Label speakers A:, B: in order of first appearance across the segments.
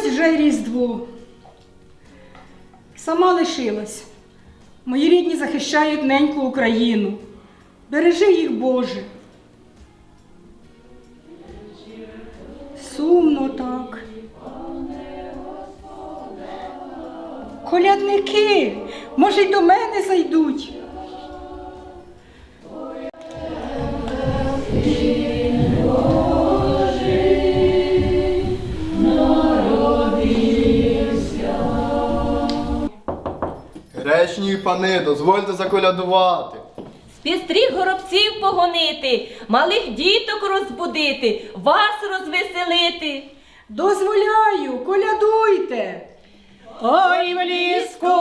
A: Ось вже Різдво. Сама лишилась. Мої рідні захищають неньку Україну. Бережи їх, Боже. Сумно так. Колядники, може, й до мене зайдуть.
B: Гречні пани, дозвольте заколядувати.
C: Спістріх горобців погонити, малих діток розбудити, вас розвеселити.
A: Дозволяю, колядуйте.
C: Ой, в ліску,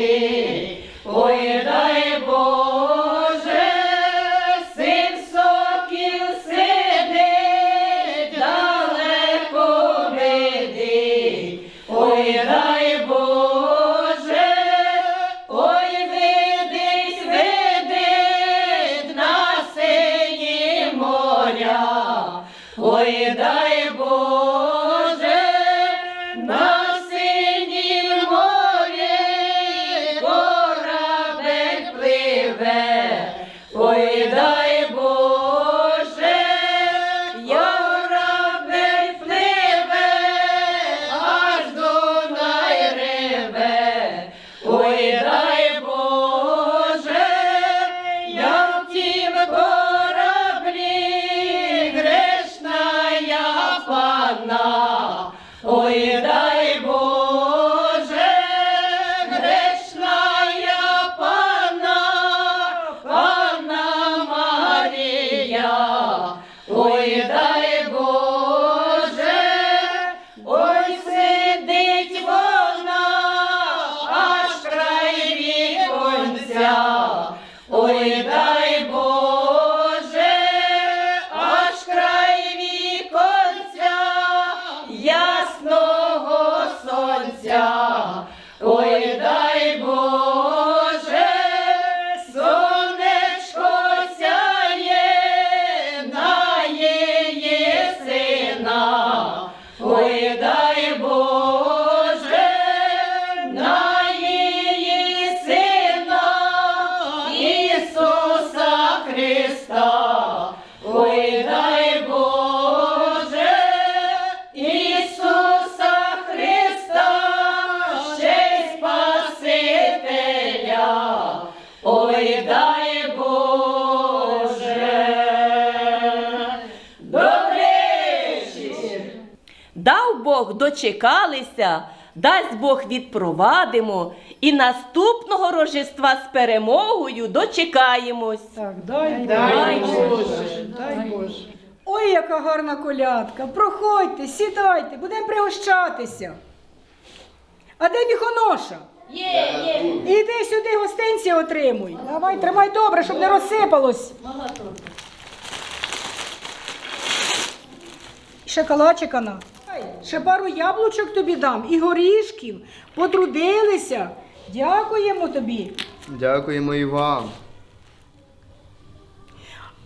C: poder. Дав Бог дочекалися, дасть Бог відпровадимо, і наступного Рождества з перемогою дочекаємось.
A: Так, дай,
C: Дай
A: Боже. Дай Боже. Ой, яка гарна колядка. Проходьте, сідайте, будемо пригощатися. А де міхоноша?
C: Є, є.
A: Іди сюди, гостинці отримуй. Давай, тримай добре, щоб не розсипалось. Ще калачика на. Ще пару яблучок тобі дам і горішків. Потрудилися. Дякуємо тобі.
B: Дякуємо і вам.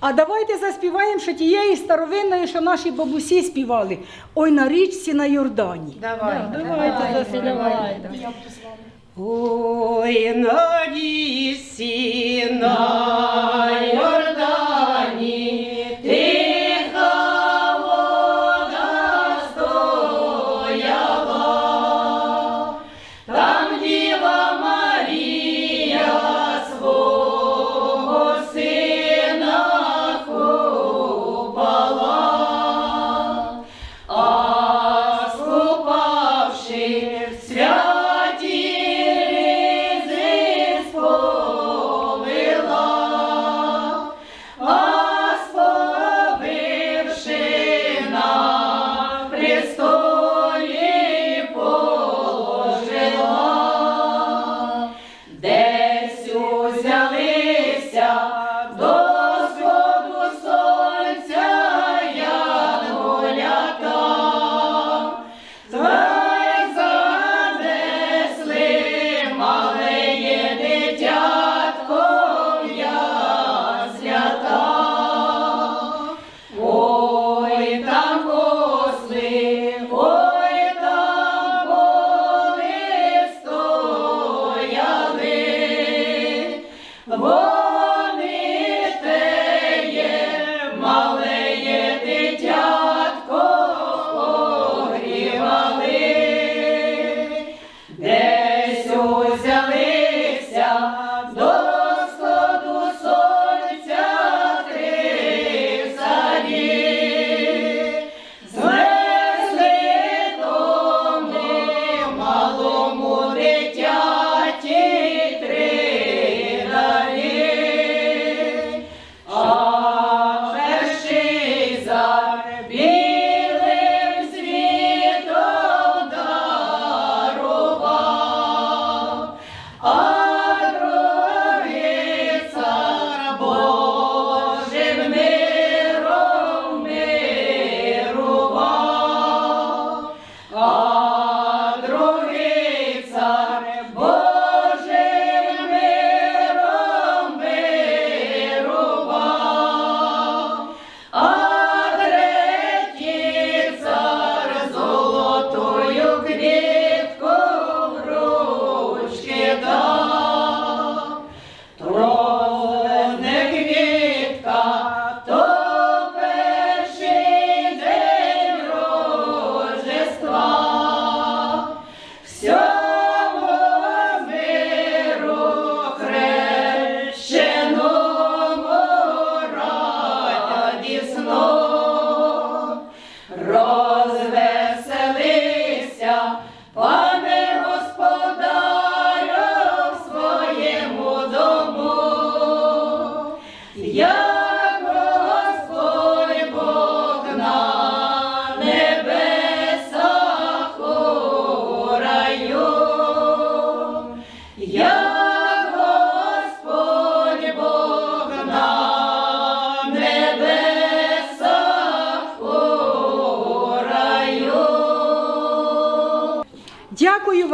A: А давайте заспіваємо ще тієї старовинної, що наші бабусі співали. Ой на річці на Йордані.
C: Давайте давайте заспівайте. Ой, на лісі,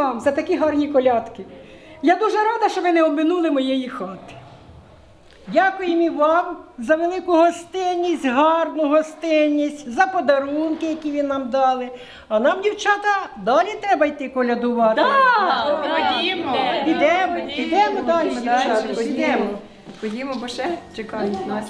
D: вам за такі гарні колядки. Я дуже рада, що ви не обминули моєї хати. Дякуємо і вам за велику гостинність, гарну гостинність, за подарунки, які ви нам дали. А нам, дівчата, далі треба йти колядувати.
C: Ходімо.
D: Підемо, підемо
E: далі,
D: дівчата, підемо.
E: Ходімо, бо ще чекають нас.